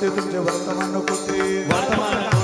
करते तुमचे वर्तमान नको ते वर्तमान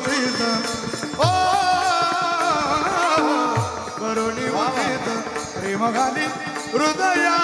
उदित ओ करुणी उदित प्रेम घाली हृदया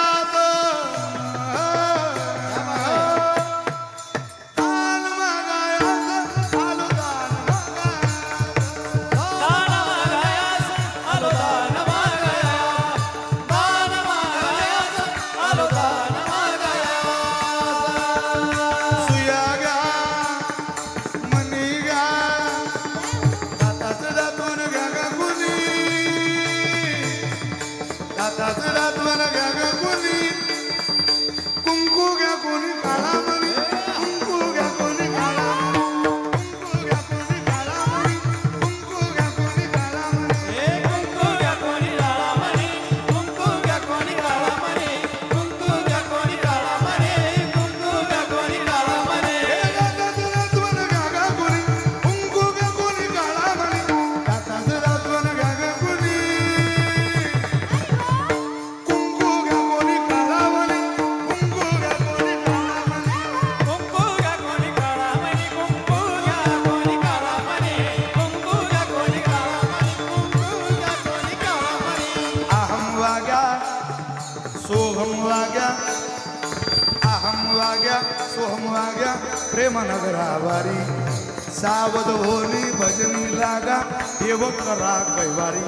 वाग्या सोहम वाग्या अहम सोहम प्रेम नगरावारी सावध होली लागा करा कैवारी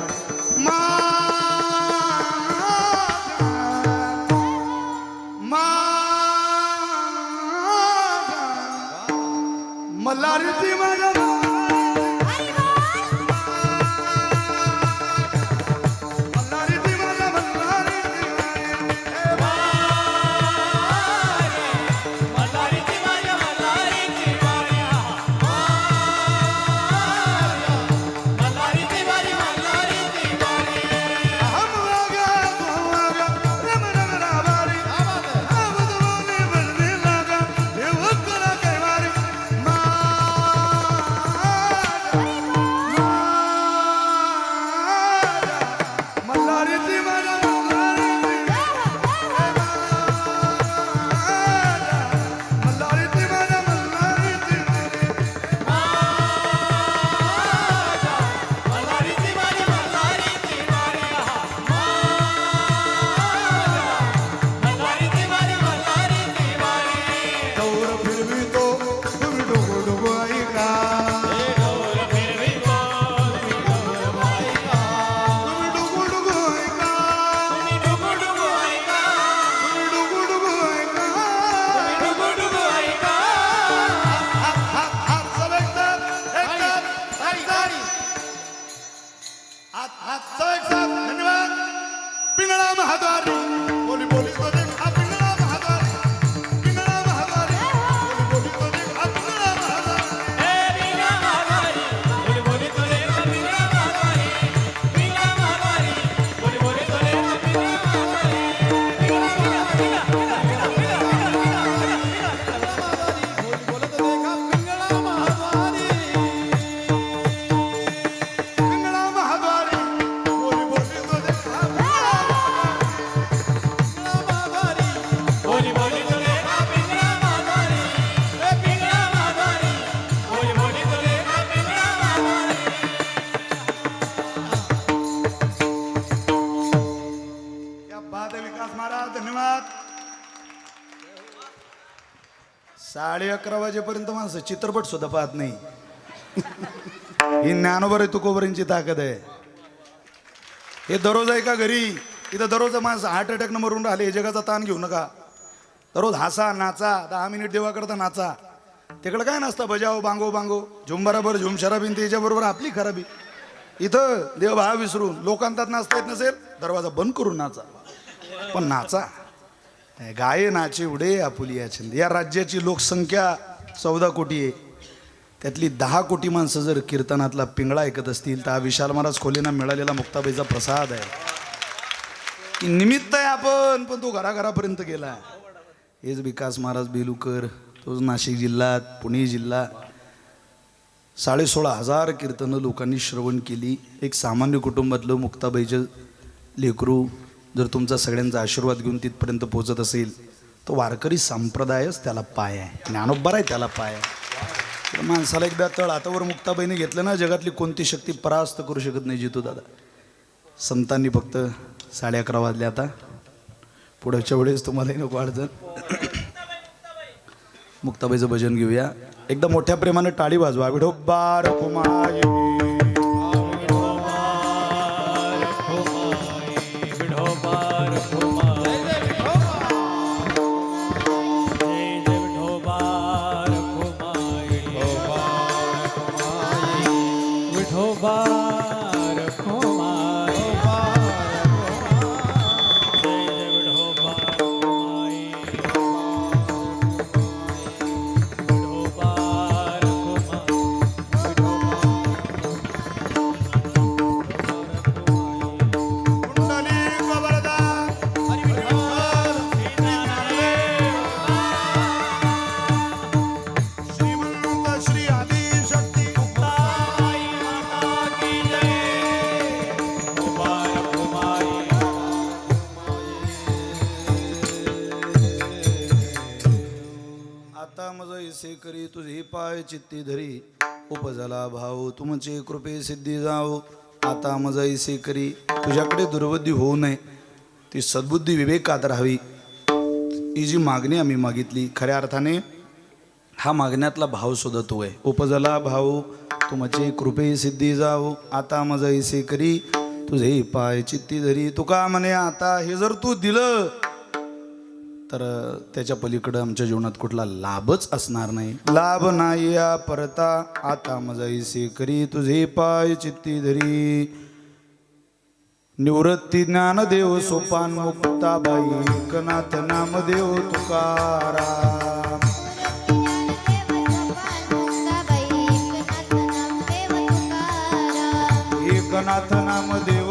साडे अकरा वाजेपर्यंत माणसं चित्रपट सुद्धा पाहत नाही. ही ज्ञानोबर आहे तुकोबरींची ताकद आहे. हे दररोज आहे का घरी? इथं दररोज माणसं हार्ट अटॅकनं मरून राहिले हे जगाचा ताण घेऊ नका. दररोज हसा नाचा दहा मिनिट देवा करता नाचा. तिकडं काय नसतं बजाव बांगो बांगो. झुंबराबर झुम शराबीन त्याच्याबरोबर आपली खराबी. इथं देव भाव विसरून लोकांतात नाचता येत नसेल दरवाजा बंद करून नाचा. पण नाचा. गायनाचे उडे आपुली छंद. या राज्याची लोकसंख्या चौदा कोटी आहे. त्यातली दहा कोटी माणसं जर कीर्तनातला पिंगळा ऐकत असतील तर हा विशाल महाराज खोलेना मिळालेला मुक्ताबाईचा प्रसाद आहे. की निमित्त आहे आपण पण तो घराघरापर्यंत गेला. हेच विकास महाराज बेलुकर तोच नाशिक जिल्ह्यात पुणे जिल्हा. साडेसोळा हजार कीर्तनं लोकांनी श्रवण केली. एक सामान्य कुटुंबातलं मुक्ताबाईचं लेकरू जर तुमचा सगळ्यांचा आशीर्वाद घेऊन तिथपर्यंत पोहोचत असेल तर वारकरी संप्रदायच त्याला पाय आहे. ज्ञानोबर आहे त्याला पाय आहे. तर माणसाला एकदा तळ हातावर मुक्ताबाईने घेतलं ना जगातली कोणती शक्ती परास्त करू शकत नाही जितू दादा. संतांनी फक्त साडे अकरा वाजले आता. पुढच्या वेळेस तुम्हालाही नको अडचण. मुक्ताबाईचं भजन घेऊया. एकदा मोठ्या प्रेमाने टाळी वाजवा. विढोबार कुमारी असे करी तुझी पाय चित्ती धरी. उपजला भाऊ तुमचे कृपे सिद्धी जाओ आता मजा ऐसे करी. तुझ्याकडे दुर्बुद्धी होऊ नये. ती सद्बुद्धी विवेकात राहावी. ही जी मागणी आम्ही मागितली खऱ्या अर्थाने हा मागण्यातला भाव शोधतो आहे उपजला भाऊ तुमचे कृपे सिद्धी जाओ आता मजा ऐसे करी. तुझे पाय चित्ती धरी. तुका म्हणे आता हे जर तू दिलं तर त्याच्या पलीकडं आमच्या जीवनात कुठला लाभच असणार नाही. लाभ नाही या परता आता मजाईसे करी तुझे पाय चित्ती धरी. निवृत्ती ज्ञानदेव सोपान मुक्ताबाई एकनाथ नामदेव तुकाराम एकनाथ नामदेव